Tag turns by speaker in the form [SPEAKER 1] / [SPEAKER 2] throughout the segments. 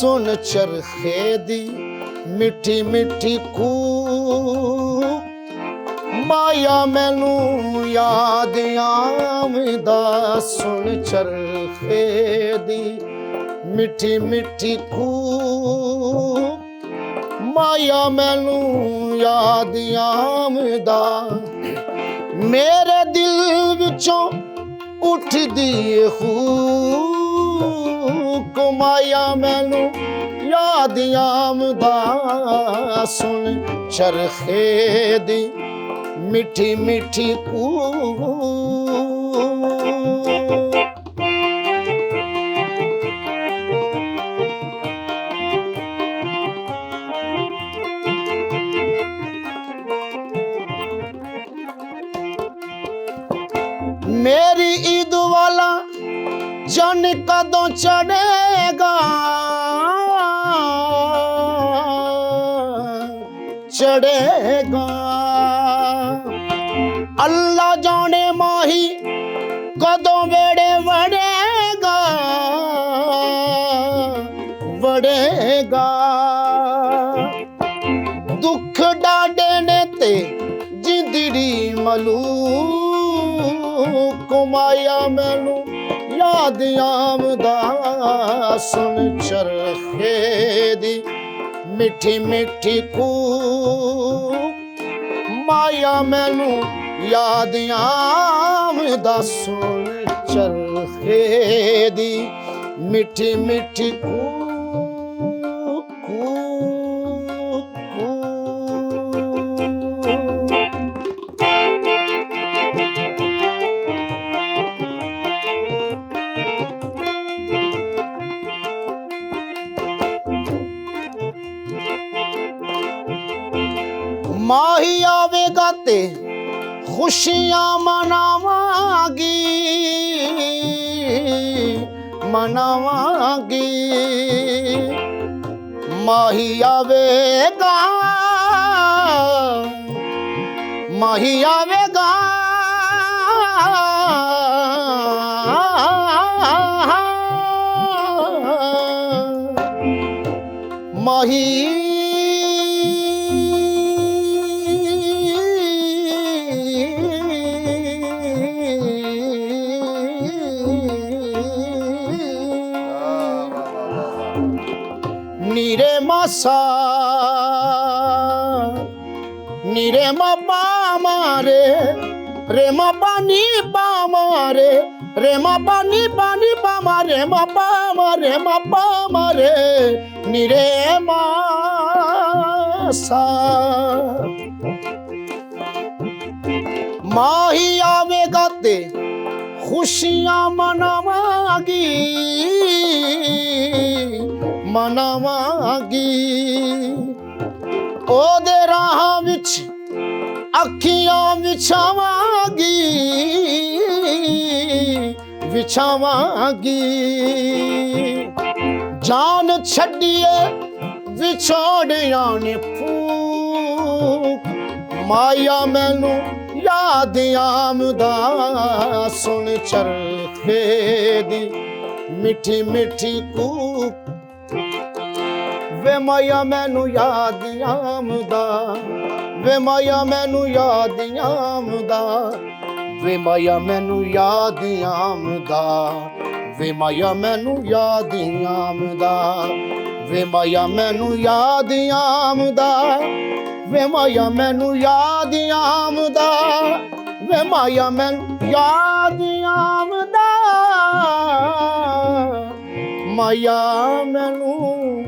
[SPEAKER 1] ਸੁਣ ਚਰਖੇ ਦੀ ਮਿੱਠੀ ਮਿੱਠੀ ਕੂ ਮਾਇਆ ਮੈਨੂੰ ਯਾਦ ਆਵਦਾ ਸੁਣ ਚਰਖੇ ਦੀ ਮਿੱਠੀ ਮਿੱਠੀ ਕੂ ਮਾਇਆ ਮੈਨੂੰ ਯਾਦ ਆਵਦਾ ਮੇਰੇ ਦਿਲ ਵਿੱਚੋਂ ਉੱਠਦੀ ਏ ਹੂ। ਮਾਇਆ ਮੈਨੂੰ ਯਾਦ ਆਮਦਾ ਸੁਣ ਚਰਖੇ ਦੀ ਮਿੱਠੀ ਮਿੱਠੀ ਕੂ ਮੇਰੀ ਈਦ ਵਾਲਾ ਜਨ ਕਦੋਂ ਚੜੇਗਾ ਚੜੇਗਾ ਅੱਲਾ ਜਾਣੇ ਮਾਹੀ ਕਦੋਂ ਵੇੜੇ ਵੜੇਗਾ? ਵੜੇਗਾ। ਦੁੱਖ ਡਾਡੇ ਨੇ ਤੇ ਜਿੰਦੜੀ ਮਲੂ ਕਮਾਇਆ ਮੈਨੂੰ ਯਾਦ ਆਮਦਾ ਸੁਣ ਚਰਖੇ ਦੀ। ਮਿੱਠੀ ਮਿੱਠੀ ਕੂ ਮਾਇਆ ਮੈਨੂੰ ਯਾਦ ਆਮਦਾ ਸੁਣ ਚਰਖੇ ਦੀ। ਮਿੱਠੀ ਮਿੱਠੀ ਕੂ ਮਾਹੀ ਆਵੇਗਾ ਤੇ ਖੁਸ਼ੀਆਂ ਮਨਾਵਾਂਗੀ ਮਨਾਵਾਂਗੀ ਮਾਹੀ ਆਵੇਗਾ ਮਾਹੀ ਆਵੇਗਾ ਮਾਹੀ ਨੀਰੇ ਮਾਸਾ ਨੀਰੇ ਮਾ ਮਾਰੇ ਰੇ ਮਾ ਪਾਨੀ ਮਾਰੇ ਰੇ ਮਾ ਪਾਨੀ ਪਾਨੀ ਮਾਰੇ ਮਾ ਮਾਰੇ ਮਾ ਮਾਰੇ ਨੀਰੇ ਮਾਸਾ ਮਾਹੀ ਆਵੇਗਾ ਤੇ ਖੁਸ਼ੀਆਂ ਮਨਾਵਾਂਗੀ ਮਨਾਵਾਂਗੀ। ਉਹਦੇ ਰਾਹਾਂ ਵਿੱਚ, ਅੱਖੀਆਂ ਵਿਛਾਵਾਂਗੀ। ਵਿਛਾਵਾਂਗੀ। ਜਾਨ ਛੱਡੀਏ ਵਿਛੋੜਿਆਂ ਨੇ ਫੂਕ। ਮਾਇਆ ਮੈਨੂੰ ਯਾਦ ਆਮਦਾ ਸੁਣ ਚਰਖੇ ਦੀ ਮਿੱਠੀ ਮਿੱਠੀ ਕੂਕ। ਵੇ ਮਾਇਆ ਮੈਨੂੰ ਯਾਦ ਆਮਦਾ ਵੇ ਮਾਇਆ ਮੈਨੂੰ ਯਾਦ ਆਮਦਾ ਵੇ ਮਾਇਆ ਮੈਨੂੰ ਯਾਦ ਆਮਦਾ ਵੇ ਮਾਇਆ ਮੈਨੂੰ ਯਾਦ ਆਮਦਾ ਵੇ ਮਾਇਆ ਮੈਨੂੰ ਯਾਦ ਆਮਦਾ ਵੇ ਮਾਇਆ ਮੈਨੂੰ ਯਾਦ ਆਮਦਾ ਵੇ ਮਾਇਆ ਮੈਨੂੰ ਯਾਦ ਆਮਦਾ ਮਾਇਆ ਮੈਨੂੰ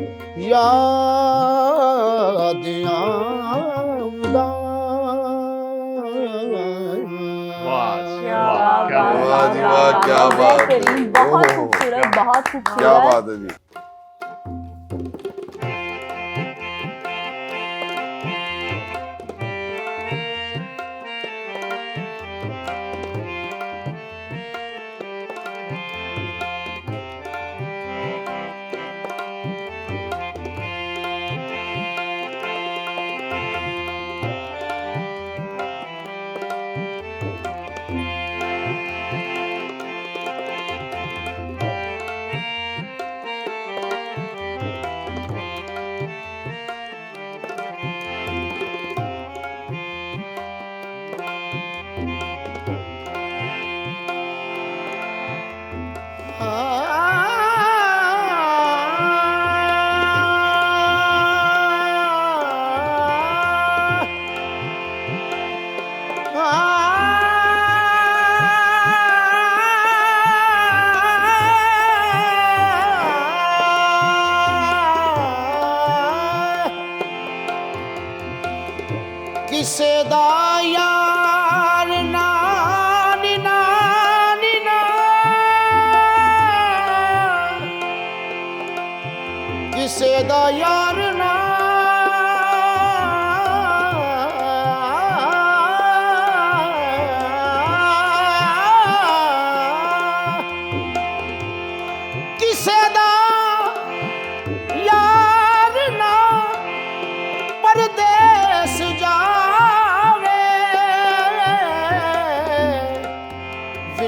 [SPEAKER 1] ਯਾਦ ਆਉਂਦਾ
[SPEAKER 2] ਵਾਹ ਕੀ ਬਾਤ ਹੈ ਜੀ ਵਾਹ ਕੀ
[SPEAKER 3] ਬਾਤ ਹੈ
[SPEAKER 2] ਬਹੁਤ
[SPEAKER 3] ਖੂਬਸੂਰਤ ਬਹੁਤ ਖੂਬਸੂਰਤ
[SPEAKER 2] ਕੀ ਬਾਤ ਹੈ ਜੀ
[SPEAKER 1] ਕਿਸੇ ਦਾ ਯਾਰ ਨਾ ਨੀ ਨਾ ਨੀ ਨਾ ਕਿਸੇ ਦਾ ਯਾਰ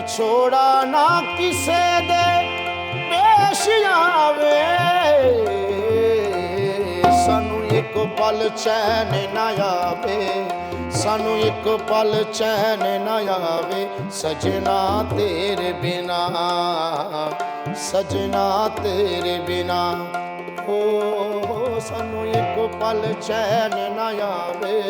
[SPEAKER 1] ਵਿਛੋੜਾ ਨਾ ਕਿਸੇ ਦੇ ਪੇਸ਼ ਆਵੇ। ਸਾਨੂੰ ਇੱਕ ਪਲ ਚੈਨ ਨਾ ਆਵੇ। ਸਾਨੂੰ ਇੱਕ ਪਲ ਚੈਨ ਨਾ ਆਵੇ। ਸਜਣਾ ਤੇਰੇ ਬਿਨਾ, ਸਜਣਾ ਤੇਰੇ ਬਿਨਾ। ਹੋ ਸਾਨੂੰ ਇੱਕ ਪਲ ਚੈਨ ਨਾ ਆਵੇ।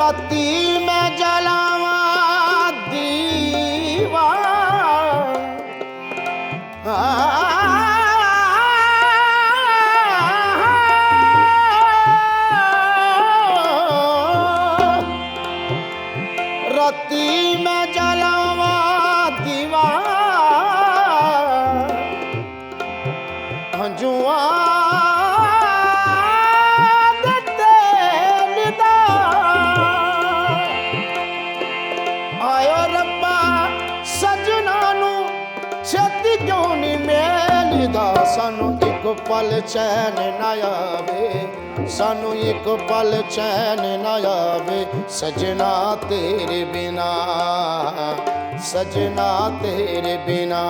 [SPEAKER 1] ਰਾਤੀ ਮੈਂ ਜਲਾਵਾਂ ਪਲ ਚੈਨ ਨਾ ਆਵੇ, ਸਾਨੂੰ ਇੱਕ ਪਲ ਚੈਨ ਨਾ ਆਵੇ। ਸਜਣਾ ਤੇਰੇ ਬਿਨਾ, ਸਜਣਾ ਤੇਰੇ ਬਿਨਾ।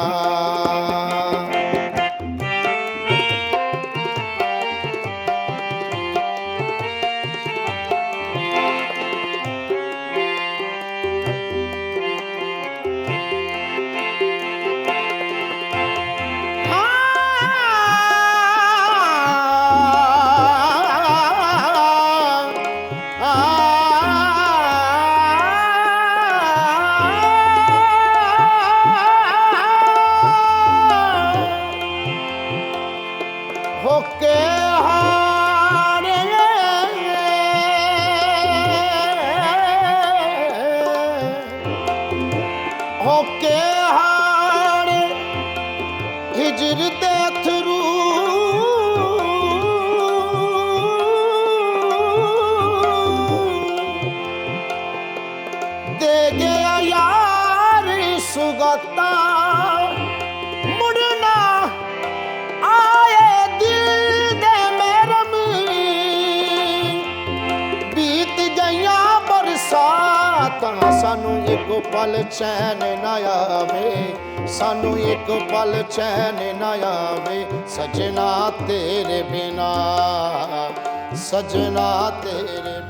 [SPEAKER 1] ਇੱਕ ਪਲ ਚੈਨ ਨਾ ਆਵੇ, ਸਾਨੂੰ ਇੱਕ ਪਲ ਚੈਨ ਨਾ ਆਵੇ। ਸਜਣਾ ਤੇਰੇ ਬਿਨਾ, ਸਜਣਾ ਤੇਰੇ ਬਿਨਾ।